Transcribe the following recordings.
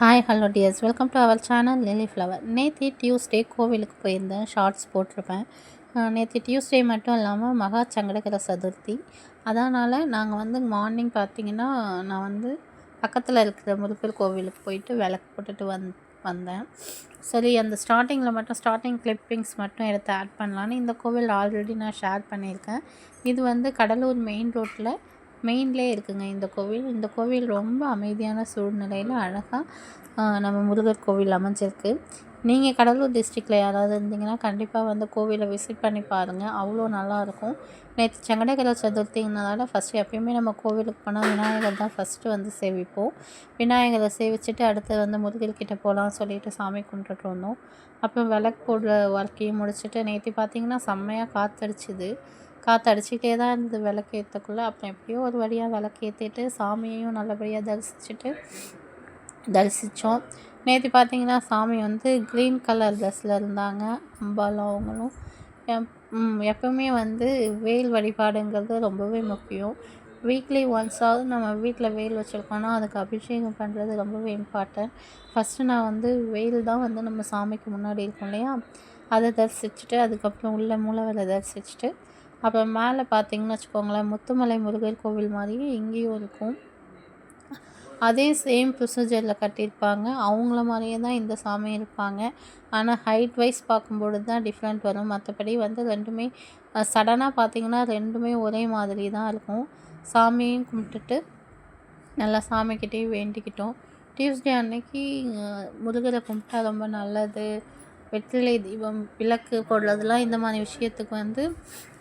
Hi hello dears welcome to our channel lily flower நேற்று Tuesday கோவிலுக்கு போயிருந்தேன். Shorts போட்டிருப்பேன். நேற்று டியூஸ்டே மட்டும் இல்லாமல் மகா சங்கடகர சதுர்த்தி. அதனால் நாங்கள் வந்து மார்னிங் பார்த்தீங்கன்னா நான் வந்து பக்கத்தில் இருக்கிற முருகர் கோவிலுக்கு போயிட்டு விளக்கு போட்டுட்டு வந் வந்தேன். சரி அந்த ஸ்டார்டிங்கில் மட்டும் ஸ்டார்டிங் கிளிப்பிங்ஸ் மட்டும் எடுத்து ஆட் பண்ணலான்னு இந்த கோவில் ஆல்ரெடி நான் ஷேர் பண்ணியிருக்கேன். இது வந்து கடலூர் மெயின் ரோட்டில் மெயின்லேயே இருக்குங்க இந்த கோவில். இந்த கோவில் ரொம்ப அமைதியான சூழ்நிலையில் அழகாக நம்ம முருகர் கோவில் அமைஞ்சிருக்கு. நீங்கள் கடலூர் டிஸ்ட்ரிக்டில் யாராவது இருந்தீங்கன்னா கண்டிப்பாக வந்து கோவிலை விசிட் பண்ணி பாருங்கள் அவ்வளோ நல்லாயிருக்கும். நேற்று சங்கடகர சதுர்த்திங்கிறதால ஃபஸ்ட்டு எப்பயுமே நம்ம கோவிலுக்கு போனால் விநாயகர் தான் ஃபஸ்ட்டு வந்து சேவிப்போம். விநாயகரை சேவிச்சுட்டு அடுத்து வந்து முருகர்கிட்ட போகலான்னு சொல்லிட்டு சாமி கும்பிட்டுட்டு வந்தோம் அப்புறம் விளக்கு போடுற ஒர்க்கையும் முடிச்சுட்டு நேற்று பார்த்தீங்கன்னா செம்மையாக காற்று அடிச்சுக்கிட்டே தான் இருந்தது விளக்கு ஏற்றக்குள்ளே அப்புறம் எப்படியோ ஒரு வழியாக விளக்கு ஏற்றிட்டு சாமியையும் நல்லபடியாக தரிசிச்சுட்டு தரிசித்தோம் நேற்று பார்த்தீங்கன்னா சாமி வந்து க்ரீன் கலர் ட்ரெஸ்ஸில் இருந்தாங்க. அம்பாலும் அவங்களும். எப் எப்பவுமே வந்து வெயில் வழிபாடுங்கிறது ரொம்பவே முக்கியம். வீக்லி ஒன்ஸாவது நம்ம வீட்டில் வெயில் வச்சுருக்கோன்னா அதுக்கு அபிஷேகம் பண்ணுறது ரொம்பவே இம்பார்ட்டன்ட் ஃபஸ்ட்டு நான் வந்து வெயில் தான் வந்து நம்ம சாமிக்கு முன்னாடி இருக்கோம் இல்லையா? அதை தரிசிச்சுட்டு அதுக்கப்புறம் உள்ள மூலவரை தரிசிச்சுட்டு அப்புறம் மேலே பார்த்தீங்கன்னு வச்சுக்கோங்களேன் முத்துமலை முருகர் கோவில் மாதிரியே இங்கேயும் இருக்கும். அதே சேம் ப்ரொசீஜரில் கட்டியிருப்பாங்க. அவங்கள மாதிரியே தான் இந்த சாமி இருப்பாங்க. ஆனால் ஹைட் வைஸ் பார்க்கும்பொழுது தான் டிஃப்ரெண்ட் வரும். மற்றபடி வந்து ரெண்டுமே சடனாக பார்த்தீங்கன்னா ரெண்டுமே ஒரே மாதிரி தான் இருக்கும். சாமியும் கும்பிட்டுட்டு நல்லா சாமிக்கிட்டேயும் வேண்டிக்கிட்டோம். டியூஸ்டே அன்னைக்கு முருகரை கும்பிட்டா ரொம்ப நல்லது. வெற்றிலை தீபம் விளக்கு போடுறதுலாம் இந்த மாதிரி விஷயத்துக்கு வந்து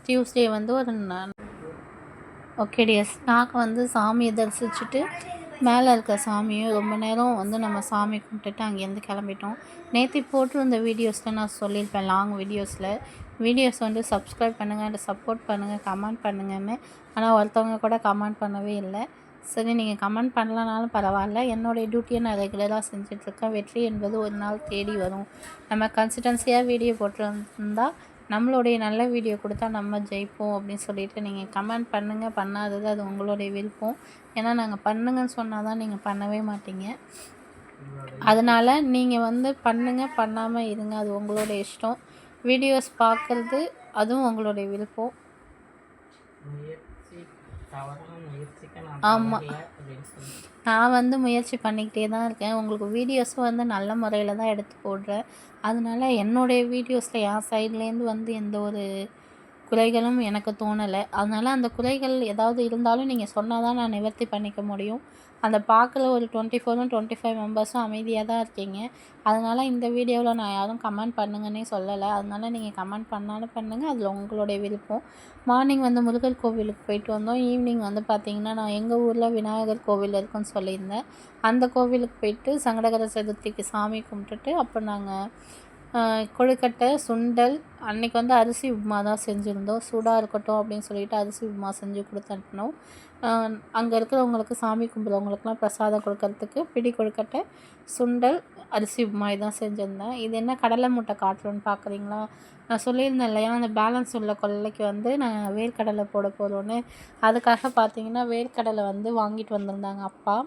டியூஸ்டே வந்து ஒரு ஓகே டியர்ஸ் நாங்கள் வந்து சாமியை தரிசிச்சுட்டு மேலே இருக்க சாமியும் ரொம்ப நேரம் வந்து நம்ம சாமி கும்பிட்டுட்டு அங்கேருந்து கிளம்பிட்டோம். நேற்று போட்டிருந்த வீடியோஸில் நான் சொல்லியிருப்பேன் லாங் வீடியோஸில் வீடியோஸ் வந்து சப்ஸ்கிரைப் பண்ணுங்கள் சப்போர்ட் பண்ணுங்கள் கமெண்ட் பண்ணுங்கன்னு. ஆனால் ஒருத்தவங்க கூட கமெண்ட் பண்ணவே இல்லை. சரி நீங்கள் கமெண்ட் பண்ணலனாலும் பரவாயில்ல. என்னுடைய டியூட்டியை நான் ரெகுலராக செஞ்சிட்ருக்கேன். வெற்றி என்பது ஒரு நாள் தேடி வரும். நம்ம கன்சிஸ்டன்சியாக வீடியோ போட்டிருந்தால் நம்மளுடைய நல்ல வீடியோ கொடுத்தா நம்ம ஜெயிப்போம் அப்படின்னு சொல்லிட்டு நீங்கள் கமெண்ட் பண்ணுங்கள் பண்ணாதது அது உங்களுடைய விருப்பம். ஏன்னா நாங்கள் பண்ணுங்கன்னு சொன்னால் தான் நீங்கள் பண்ணவே மாட்டீங்க. அதனால் நீங்கள் வந்து பண்ணுங்கள் பண்ணாமல் இருங்க. அது உங்களுடைய இஷ்டம். வீடியோஸ் பார்க்குறது அதுவும் உங்களுடைய விருப்பம். ஆமாம் நான் வந்து முயற்சி பண்ணிக்கிட்டே தான் இருக்கேன். உங்களுக்கு வீடியோஸும் வந்து நல்ல முறையில் தான் எடுத்து போடுறேன். அதனால என்னுடைய வீடியோஸில் என் சைட்லேருந்து வந்து எந்த ஒரு குறைகளும் எனக்கு தோணலை. அதனால் அந்த குறைகள் ஏதாவது இருந்தாலும் நீங்கள் சொன்னால் தான் நான் நிவர்த்தி பண்ணிக்க முடியும். அந்த பார்க்கல ஒரு டுவெண்ட்டி ஃபோரும் டுவெண்ட்டி ஃபைவ் மெம்பர்ஸும் அமைதியாக தான் இருக்கீங்க. அதனால் இந்த வீடியோவில் நான் யாரும் கமெண்ட் பண்ணுங்கன்னே சொல்லலை. அதனால் நீங்கள் கமெண்ட் பண்ணாலும் பண்ணுங்கள் அதில் உங்களுடைய விருப்பம். மார்னிங் வந்து முருகர் கோவிலுக்கு போயிட்டு வந்தோம். ஈவினிங் வந்து பார்த்திங்கன்னா நான் எங்கள் ஊரில் விநாயகர் கோவில் இருக்குன்னு சொல்லியிருந்தேன். அந்த கோவிலுக்கு போயிட்டு சங்கடகர சதுர்த்திக்கு சாமி கும்பிட்டுட்டு அப்போ நாங்கள் கொழுக்கட்டை சுண்டல் அன்றைக்கி வந்து அரிசி உப்புமா தான் செஞ்சுருந்தோம். சூடாக இருக்கட்டும் அப்படின்னு சொல்லிட்டு அரிசி உப்புமா செஞ்சு கொடுத்து அனுப்பினோம் அங்கே இருக்கிறவங்களுக்கு சாமி கும்பிட்றவங்களுக்குலாம் பிரசாதம் கொடுக்கறதுக்கு பிடி கொழுக்கட்டை சுண்டல் அரிசி உப்புமா இதான் செஞ்சுருந்தேன். இது என்ன கடலை மூட்டை காட்டுறோன்னு பார்க்குறீங்களா? நான் சொல்லியிருந்தேன் இல்லையா அந்த பேலன்ஸ் உள்ள கொள்ளைக்கு வந்து நான் வேர்க்கடலை போட போகிறோன்னு அதுக்காக பார்த்தீங்கன்னா வேர்க்கடலை வந்து வாங்கிட்டு வந்திருந்தாங்க அப்பா.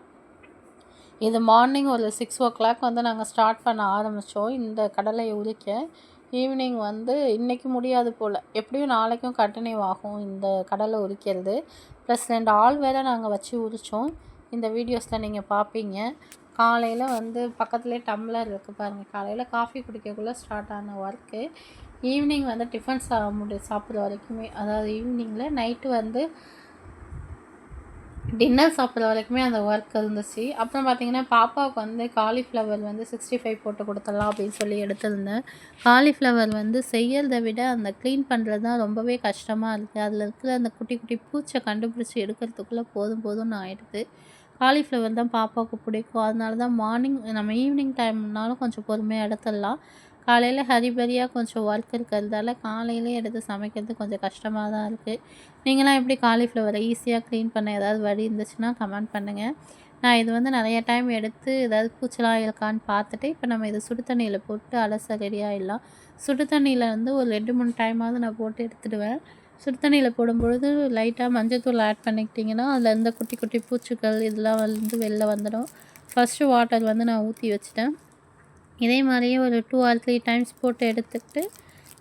இது மார்னிங் ஒரு சிக்ஸ் ஓ கிளாக் வந்து நாங்கள் ஸ்டார்ட் பண்ண ஆரம்பித்தோம் இந்த கடலையை உரிக்க ஈவினிங் வந்து இன்றைக்கி முடியாது போல். எப்படியும் நாளைக்கும் கண்டினியூ ஆகும் இந்த கடலை உரிக்கிறது. ப்ளஸ் ரெண்டு ஆள் வேறு நாங்கள் வச்சு உரித்தோம் இந்த வீடியோஸில் நீங்கள் பார்ப்பீங்க காலையில் வந்து பக்கத்துலேயே டம்ளர் இருக்குது பாருங்கள் காலையில் காஃபி குடிக்கக்குள்ளே ஸ்டார்ட் ஆன ஒர்க்கு ஈவினிங் வந்து டிஃபன் சா முடி சாப்பிட்ற வரைக்குமே அதாவது ஈவினிங்கில் நைட்டு வந்து டின்னர் சாப்பிட்ற வரைக்குமே அந்த ஒர்க் இருந்துச்சு. அப்புறம் பார்த்திங்கன்னா பாப்பாவுக்கு வந்து காலிஃப்ளவர் வந்து சிக்ஸ்டி ஃபைவ் போட்டு கொடுத்துடலாம் அப்படின்னு சொல்லி எடுத்திருந்தேன். காலிஃப்ளவர் வந்து செய்யறதை விட அந்த க்ளீன் பண்ணுறது தான் ரொம்பவே கஷ்டமாக இருக்குது அதில் இருக்கிற அந்த குட்டி குட்டி பூச்சை கண்டுபிடிச்சி எடுக்கிறதுக்குள்ளே போதும் போதும்னு ஆகிடுது காலிஃப்ளவர் தான் பாப்பாவுக்கு பிடிக்கும். அதனால தான் மார்னிங் நம்ம ஈவினிங் டைம்னாலும் கொஞ்சம் பொறுமையாக எடுத்துடலாம். காலையில் ஹரிபரியாக கொஞ்சம் ஒர்க் இருக்கிறதால காலையிலே எடுத்து சமைக்கிறது கொஞ்சம் கஷ்டமாக தான் இருக்குது நீங்களாம் எப்படி காலிஃப்ளவரை ஈஸியாக க்ளீன் பண்ண ஏதாவது வழி இருந்துச்சுன்னா கமெண்ட் பண்ணுங்கள் நான் இது வந்து நிறைய டைம் எடுத்து ஏதாவது பூச்செலாம் இருக்கான்னு பார்த்துட்டு இப்போ நம்ம இதை சுடு தண்ணியில் போட்டு அலச ரெடியாகிடலாம் சுடு தண்ணியில் வந்து ஒரு ரெண்டு மூணு டைமாவது நான் போட்டு எடுத்துடுவேன். சுடு தண்ணியில் போடும்பொழுது லைட்டாக மஞ்சள் தூள் ஆட் பண்ணிக்கிட்டிங்கன்னா அதில் இருந்த குட்டி குட்டி பூச்சிகள் இதெல்லாம் வந்து வெளில வந்துடும். ஃபஸ்ட்டு வாட்டர் வந்து நான் ஊற்றி வச்சிட்டேன். இதே மாதிரியே ஒரு டூ ஆர் த்ரீ டைம்ஸ் போட்டு எடுத்துக்கிட்டு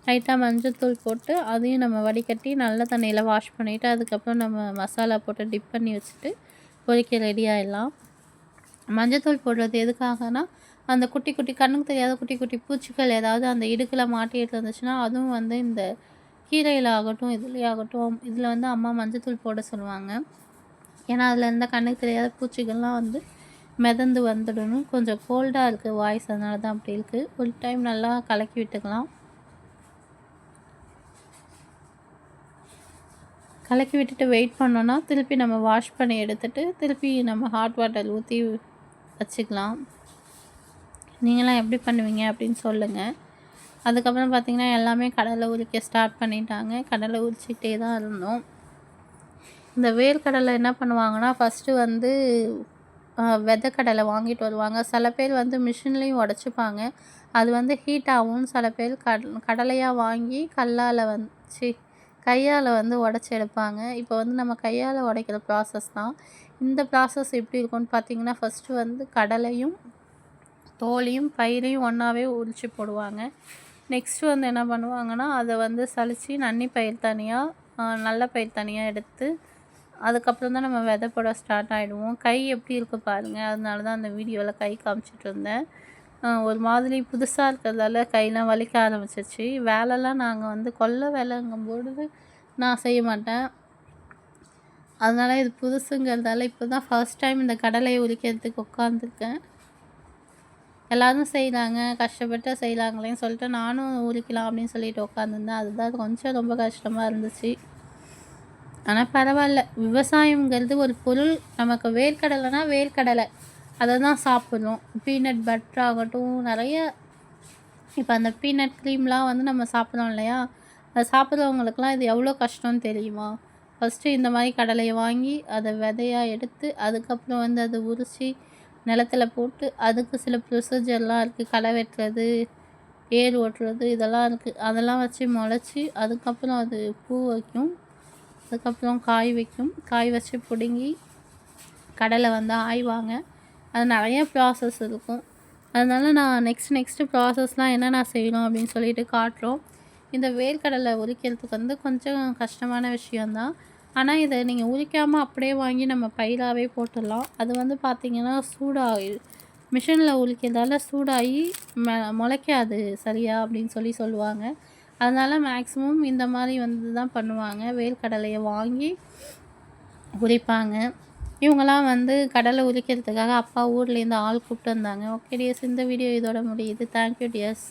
லைட்டாக மஞ்சத்தூள் போட்டு அதையும் நம்ம வடிகட்டி நல்ல தண்ணியில் வாஷ் பண்ணிவிட்டு அதுக்கப்புறம் நம்ம மசாலா போட்டு டிப் பண்ணி வச்சுட்டு பொரிக்க ரெடி ஆகிடலாம் மஞ்சத்தூள் போடுறது எதுக்காகனா அந்த குட்டி குட்டி கண்ணுக்கு தெரியாத குட்டி குட்டி பூச்சிகள் ஏதாவது அந்த இடுக்கில் மாட்டிகிட்டு இருந்துச்சுன்னா அதுவும் வந்து இந்த கீரையில் ஆகட்டும் இதுலேயே ஆகட்டும் இதில் வந்து அம்மா மஞ்சத்தூள் போட சொல்லுவாங்க. ஏன்னா அதில் இருந்த கண்ணுக்கு தெரியாத பூச்சிகள்லாம் வந்து மிதந்து வந்துடணும். கொஞ்சம் கோல்டாக இருக்குது வாய்ஸ் அதனால தான் அப்படி இருக்குது ஒரு டைம் நல்லா கலக்கி விட்டுக்கலாம். கலக்கி விட்டுட்டு வெயிட் பண்ணோன்னா திருப்பி நம்ம வாஷ் பண்ணி எடுத்துகிட்டு திருப்பி நம்ம ஹாட் வாட்டர் ஊற்றி வச்சுக்கலாம். நீங்களாம் எப்படி பண்ணுவீங்க அப்படின்னு சொல்லுங்கள் அதுக்கப்புறம் பார்த்திங்கன்னா எல்லாமே கடலை உரிக்க ஸ்டார்ட் பண்ணிட்டாங்க. கடலை உரிச்சிக்கிட்டே தான் இருந்தோம். இந்த வேர்க்கடலை என்ன பண்ணுவாங்கன்னா ஃபஸ்ட்டு வந்து விதைக்கடலை வாங்கிட்டு வருவாங்க. சில பேர் வந்து மிஷின்லேயும் உடச்சிப்பாங்க. அது வந்து ஹீட் ஆகும் சில பேர் கட் கடலையாக வாங்கி கல்லால் வந்து கையால் வந்து உடச்சி எடுப்பாங்க. இப்போ வந்து நம்ம கையால் உடைக்கிற ப்ராசஸ் தான். இந்த ப்ராசஸ் எப்படி இருக்கும்னு பார்த்தீங்கன்னா ஃபஸ்ட்டு வந்து கடலையும் தோலையும் பயிரையும் ஒன்றாவே உரிச்சு போடுவாங்க. நெக்ஸ்ட்டு வந்து என்ன பண்ணுவாங்கன்னா அதை வந்து சலித்து நன்னி பயிர் தனியாக நல்ல பயிர் தனியாக எடுத்து அதுக்கப்புறம் தான் நம்ம விதை போட ஸ்டார்ட் ஆகிடுவோம் கை எப்படி இருக்குது பாருங்கள் அதனால தான் அந்த வீடியோவில் கை காமிச்சிட்டு இருந்தேன். ஒரு மாதிரி புதுசாக இருக்கிறதால கையெலாம் வலிக்க ஆரம்பிச்சிச்சு வேலைலாம் நாங்கள் வந்து கொல்ல வேலைங்கும்போது நான் செய்ய மாட்டேன். அதனால் இது புதுசுங்கிறதால இப்போ தான் ஃபர்ஸ்ட் டைம் இந்த கடலையை உரிக்கிறதுக்கு உட்காந்துருக்கேன் எல்லோரும் செய்கிறாங்க கஷ்டப்பட்டு செய்கிறாங்களேன்னு சொல்லிட்டு நானும் உரிக்கலாம் அப்படின்னு சொல்லிட்டு உட்காந்துருந்தேன் அதுதான் கொஞ்சம் ரொம்ப கஷ்டமாக இருந்துச்சு. ஆனால் பரவாயில்ல. விவசாயங்கிறது ஒரு பொருள். நமக்கு வேர்க்கடலைனா வேர்க்கடலை. அதை தான் சாப்பிட்றோம் பீனட் பட்டர் ஆகட்டும் நிறைய இப்போ அந்த பீனட் க்ரீம்லாம் வந்து நம்ம சாப்பிட்றோம் இல்லையா? அதை சாப்பிட்றவங்களுக்குலாம் இது எவ்வளோ கஷ்டம்னு தெரியுமா? ஃபஸ்ட்டு இந்த மாதிரி கடலையை வாங்கி அதை விதையாக எடுத்து அதுக்கப்புறம் வந்து அதை உரித்து நிலத்தில் போட்டு அதுக்கு சில ப்ரொசீஜர்லாம் இருக்குது களை வெட்டுறது ஏர் ஓட்டுறது இதெல்லாம் இருக்குது அதெல்லாம் வச்சு முளைச்சி அதுக்கப்புறம் அது பூ வைக்கும். அதுக்கப்புறம் காய் வைக்கும். காய் வச்சு பிடுங்கி கடலை வந்து ஆய்வாங்க. அது நிறைய ப்ராசஸ் இருக்கும். அதனால் நான் நெக்ஸ்ட் நெக்ஸ்ட்டு ப்ராசஸ்லாம் என்னென்ன செய்யணும் அப்படின்னு சொல்லிட்டு காட்டுறோம். இந்த வேர்க்கடலை உரிக்கிறதுக்கு வந்து கொஞ்சம் கஷ்டமான விஷயந்தான் ஆனால் இதை நீங்கள் உரிக்காமல் அப்படியே வாங்கி நம்ம பயிராகவே போட்டுடலாம். அது வந்து பார்த்திங்கன்னா சூடாகி மிஷினில் உரிக்கிறதால சூடாகி ம முளைக்காது சரியா அப்படின்னு சொல்லி சொல்லுவாங்க. அதனால் மேக்ஸிமம் இந்த மாதிரி வந்து தான் பண்ணுவாங்க வேர்க்கடலையை வாங்கி உரிப்பாங்க. இவங்களாம் வந்து கடலை உரிக்கிறதுக்காக அப்பா ஊர்லேருந்து ஆள் கூப்பிட்டு வந்தாங்க. ஓகே டியர்ஸ் இந்த வீடியோ இதோட முடியுது. Thank you tears